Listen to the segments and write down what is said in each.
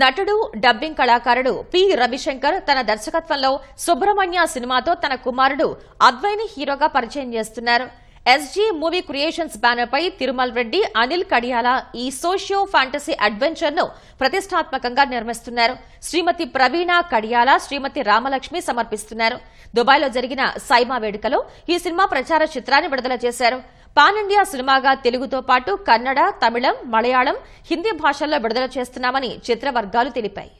నటుడు డబ్బింగ్ కళాకారుడు పి. రవిశంకర్ తన దర్శకత్వంలో సుబ్రహ్మణ్య సినిమాతో తన కుమారుడు అద్వైని హీరోగా పరిచయం చేస్తున్నారు. ఎస్జీ మూవీ క్రియేషన్స్ బ్యానర్ పై తిరుమల్ రెడ్డి అనిల్ కడియాల ఈ సోషియో ఫ్యాంటసీ అడ్వెంచర్ను ప్రతిష్టాత్మకంగా నిర్మిస్తున్నారు. శ్రీమతి ప్రవీణ కడియాల శ్రీమతి రామలక్ష్మి సమర్పిస్తున్నారు. దుబాయ్లో జరిగిన సైమా వేడుకలో ఈ సినిమా ప్రచార చిత్రాన్ని విడుదల చేశారు. పాన్ ఇండియా సినిమాగా తెలుగుతో పాటు కన్నడ తమిళం మలయాళం హిందీ భాషల్లో విడుదల చేస్తున్నామని చిత్ర వర్గాలు తెలిపాయి.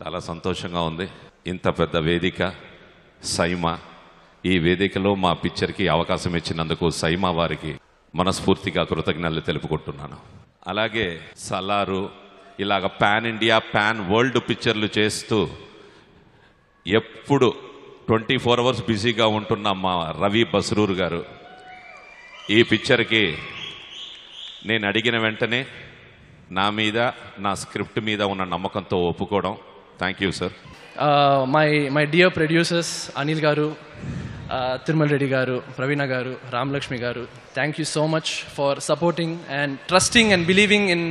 చాలా సంతోషంగా ఉంది. ఇంత పెద్ద వేదిక. సైమా. ఈ వేదికలో మా పిక్చర్కి అవకాశం ఇచ్చినందుకు సైమా వారికి మనస్ఫూర్తిగా కృతజ్ఞతలు తెలుపుకుంటున్నాను. అలాగే సలారు ఇలాగ పాన్ ఇండియా పాన్ వరల్డ్ పిక్చర్లు చేస్తూ ఎప్పుడు ట్వంటీ ఫోర్ అవర్స్ బిజీగా ఉంటున్న మా రవి బస్రూర్ గారు ఈ పిక్చర్కి నేను అడిగిన వెంటనే నా మీద నా స్క్రిప్ట్ మీద ఉన్న నమ్మకంతో ఒప్పుకోవడం. Thank you sir. My my dear producers Anil garu Tirumala Reddy garu Praveena garu Ramalakshmi garu thank you so much for supporting and trusting and believing in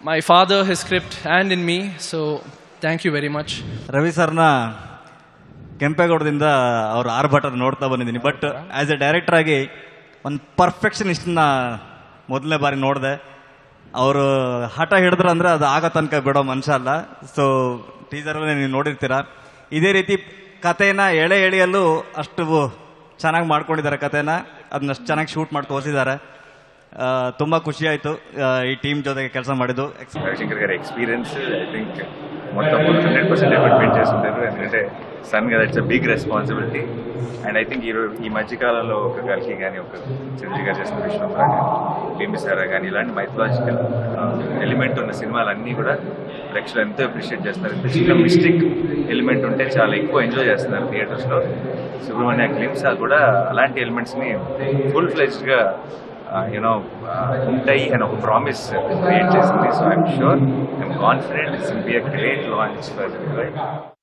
my father his script and in me so thank you very much Ravi ಸರ್ನ ಕೆಂಪೇಗೌಡದಿಂದ ಅವ್ರ ಆರ್ಭಟ ನೋಡ್ತಾ ಬಂದಿದ್ದೀನಿ but as A director ಆಗಿ ಒಂದು ಪರ್ಫೆಕ್ಷನಿಸ್ಟ್ನ ಮೊದಲನೇ ಬಾರಿ ನೋಡಿದೆ ಅವರು ಹಠ ಹಿಡಿದ್ರೆ ಅಂದರೆ ಅದು ಆಗೋ ತನಕ ಬಿಡೋ ಮನುಷ್ಯ ಅಲ್ಲ ಸೊ ಟೀಸರಲ್ಲಿ ನೀವು ನೋಡಿರ್ತೀರ? ಇದೇ ರೀತಿ ಕಥೆನ ಎಳೆ ಎಳೆಯಲ್ಲೂ ಅಷ್ಟು ಚೆನ್ನಾಗಿ ಮಾಡ್ಕೊಂಡಿದ್ದಾರೆ ಕಥೆನ ಅದನ್ನ ಅಷ್ಟು ಚೆನ್ನಾಗಿ ಶೂಟ್ ಮಾಡಿ ತೋರಿಸಿದ್ದಾರೆ ತುಂಬ ಖುಷಿಯಾಯಿತು ಈ ಟೀಮ್ ಜೊತೆಗೆ ಕೆಲಸ ಮಾಡಿದ್ದು. ಎಕ್ಸ್ಪೀರಿಯನ್ಸ್ ಐ ಥಿಂಕ್ మొత్తం హండ్రెడ్ పర్సెంట్ ఎఫర్ట్మెంట్ చేస్తుంటారు. ఎందుకంటే సన్ కదా it's big responsibility and I think ఈ ఈ మధ్యకాలంలో ఒక గల్కి కానీ ఒక చిరంజీవి గారు చేసిన విశ్వంబర కానీ బింబిసారా కానీ ఇలాంటి మైథలాజికల్ ఎలిమెంట్ ఉన్న సినిమాలన్నీ కూడా ప్రేక్షకులు ఎంతో అప్రిషియేట్ చేస్తారు చిన్న మిస్టేక్ ఎలిమెంట్ ఉంటే చాలా ఎక్కువ ఎంజాయ్ చేస్తున్నారు థియేటర్స్లో సుబ్రహ్మణ్య క్లిమ్స్ కూడా అలాంటి ఎలిమెంట్స్ని ఫుల్ ఫ్లెజ్డ్గా Uh, you know, Hyundai and a promise with great history. So I'm sure, I'm confident this will be a great launch for right